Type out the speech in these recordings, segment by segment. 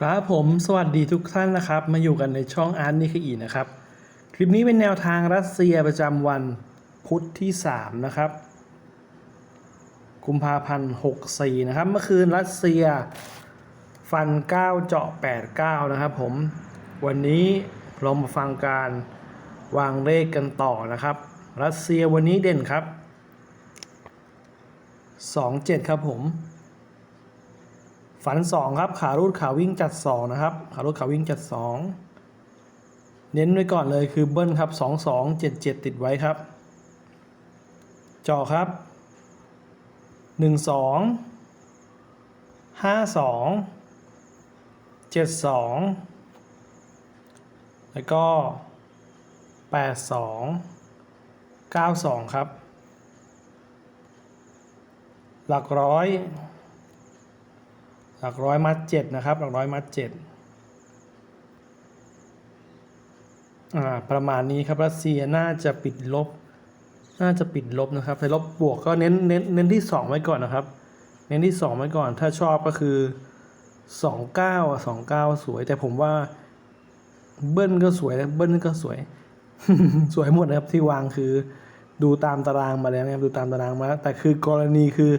ครับผมสวัสดีทุกท่านนะครับ มาอยู่กันในช่องอาร์ตนิคอีนะครับ คลิปนี้เป็นแนวทางรัสเซียประจำวันพุธที่ 3 นะครับ กุมภาพันธ์64 นะครับ เมื่อคืนรัสเซียฟัน 9 เจาะ 89 นะครับผม วันนี้เรามาฟังการวางเลขกันต่อนะครับ รัสเซียวันนี้เด่นครับ 27 ครับผม ฝัน 2 ครับ ขารูดขาวิ่งจัด 2 นะครับ ขารูดขาวิ่งจัด 2 เน้นไว้ก่อนเลยคือเบิ้ลครับ 2 2 7 7 ติดไว้ครับจอครับ 1 2 5 2 7 2 แล้วก็ 8 2 9 2 ครับ หลักร้อย ลักร้อยมัดเจ็ดนะครับหลักร้อยมัดเจ็ดประมาณนี้ครับรัสเซียน่าจะปิดลบ น่าจะปิดลบนะครับแต่ลบบวกก็เน้นเน้นเน้นที่สองไว้ก่อนนะครับ เน้นที่สองไว้ก่อนถ้าชอบก็คือสองเก้าสองเก้าสวย แต่ผมว่าเบิ้ลก็สวยเบิ้ลก็สวย สวยหมดนะครับที่วางคือดูตามตารางมาแล้วนะครับดูตามตารางมาแล้วแต่คือกรณีคือ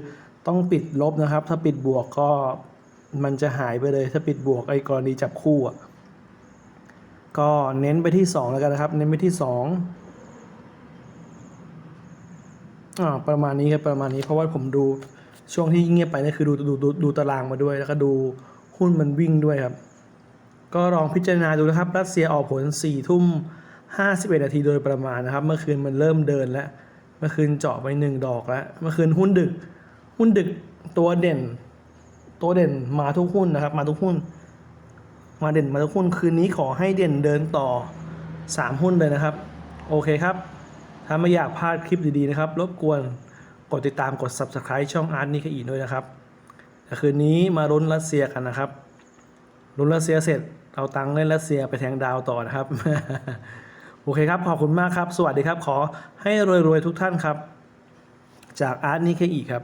ต้องปิดลบนะครับ ถ้าปิดบวกก็ มันจะหายไปเลยถ้าปิดบวกไอ้กรณีจับคู่อะก็เน้นไปที่สองแล้วกันนะครับ เน้นไปที่สองอ่าประมาณนี้ครับประมาณนี้เพราะว่าผมดูช่วงที่เงียบไปนี่คือดูดูดูดูตารางมาด้วย แล้วก็ดูหุ้นมันวิ่งด้วยครับ ก็ลองพิจารณาดูนะครับรัสเซียออกผล4ทุ่ม51 นาทีโดยประมาณนะครับ เมื่อคืนมันเริ่มเดินแล้ว เมื่อคืนเจาะไปหนึ่งดอกแล้ว เมื่อคืนหุ้นดึก หุ้นดึกตัวเด่น ตัวเด่นมาทุกหุ้นนะครับ มาทุกหุ้น มาเด่นมาทุกหุ้นคืนนี้ขอให้เด่นเดินต่อ 3 หุ้นเลยนะครับ โอเคครับ ถ้าไม่อยากพลาดคลิปดีๆนะครับ รบกวนกดติดตามกด subscribe ช่องอาร์ตนิคอีด้วยนะครับแต่คืนนี้มาลุ้นรัสเซียกันนะครับลุ้นรัสเซียเสร็จเอาตังค์เล่นรัสเซียไปแทงดาวต่อนะครับ โอเคครับ ขอบคุณมากครับ สวัสดีครับ ขอให้รวยๆทุกท่านครับ จากอาร์ตนิเคอีครับ